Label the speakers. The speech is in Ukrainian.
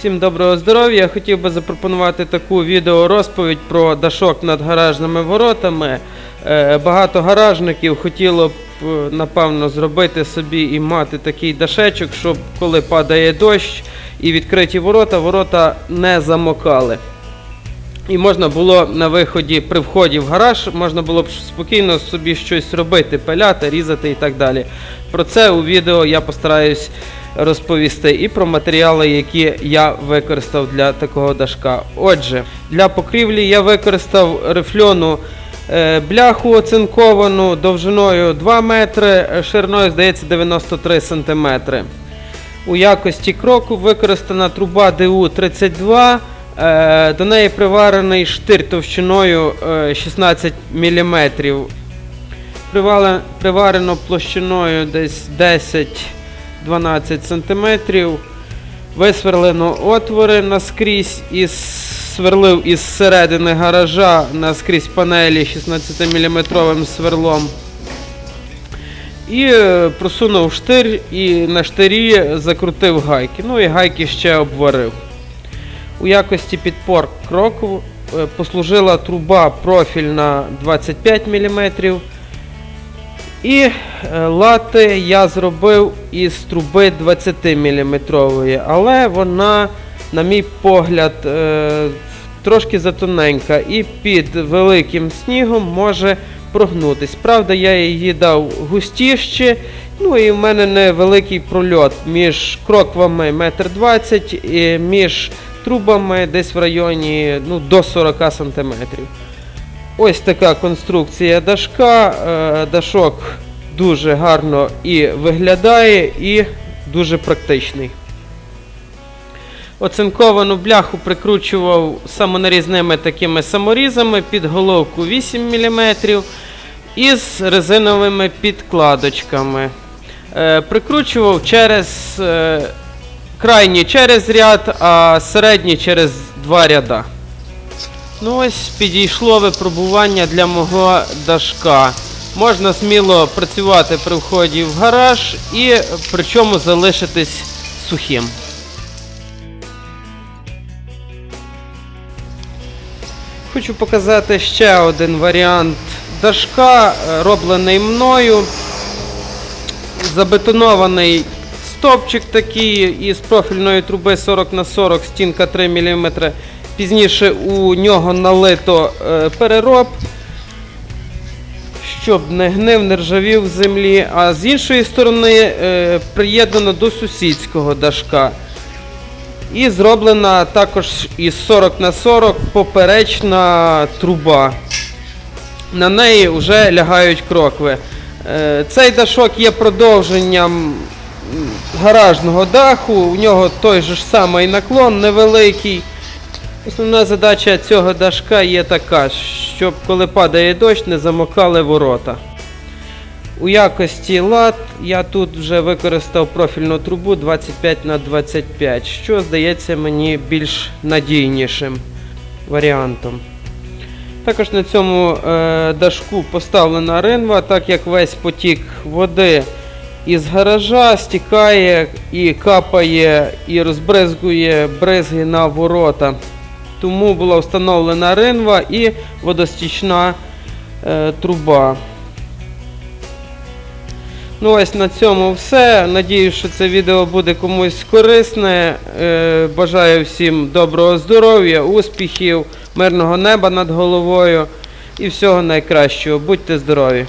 Speaker 1: Всім доброго здоров'я. Хотів би запропонувати таку відеорозповідь про дашок над гаражними воротами. Е, Багато гаражників хотіло б, е, напевно, зробити собі і мати такий дашечок, щоб коли падає дощ і відкриті ворота, ворота не замокали. І можна було на виході при вході в гараж, можна було б спокійно собі щось робити, пиляти, різати і так далі. Про це у відео я постараюсь розповісти і про матеріали, які я використав для такого дашка. Отже, для покрівлі я використав рифльону е, бляху оцинковану довжиною 2 метри, е, шириною, здається, 93 сантиметри. У якості кроку використана труба ДУ-32. е, До неї приварений штир товщиною е, 16 мм. Привале- Приварено площиною десь 10-12 см. Висверлено отвори наскрізь із сверлив із середини гаража наскрізь панелі 16-мм сверлом. І е, просунув штир і на штирі закрутив гайки. Ну і гайки ще обварив. У якості підпор кроку е, послужила труба профільна 25 мм. І е, лати я зробив із труби 20 мм, але вона, на мій погляд, е, трошки затоненька і під великим снігом може прогнутись. Правда, я її дав густіше, ну і в мене невеликий прольот між кроквами 1,20 м між трубами десь в районі ну, до 40 см. Ось така конструкція дашка. Е, Дашок дуже гарно і виглядає, і дуже практичний. Оцинковану бляху прикручував самонарізними такими саморізами під головку 8 мм із резиновими підкладочками. Е, Прикручував через е, крайній через ряд, а середній через два ряда. Ну ось підійшло випробування для мого дашка. Можна сміло працювати при вході в гараж і причому залишитись сухим. Хочу показати ще один варіант дашка, роблений мною. Забетонований стовпчик такий із профільної труби 40 на 40, стінка 3 мм. Пізніше у нього налито е, перероб, щоб не гнив, не ржавів в землі. А з іншої сторони е, приєднано до сусідського дашка. І зроблена також із 40 на 40 поперечна труба. На неї вже лягають крокви. Е, Цей дашок є продовженням гаражного даху, у нього той же ж самий наклон невеликий. Основна задача цього дашка є така, щоб коли падає дощ, не замокали ворота. У якості лад я тут вже використав профільну трубу 25 на 25 що здається мені більш надійнішим варіантом. Також на цьому е, дашку поставлена ринва, так як весь потік води із гаража стікає і капає і розбризгує бризги на ворота. Тому була встановлена ринва і водостічна е, труба. Ну ось на цьому все. Надіюсь, що це відео буде комусь корисне. Е, Бажаю всім доброго здоров'я, успіхів, мирного неба над головою і всього найкращого. Будьте здорові!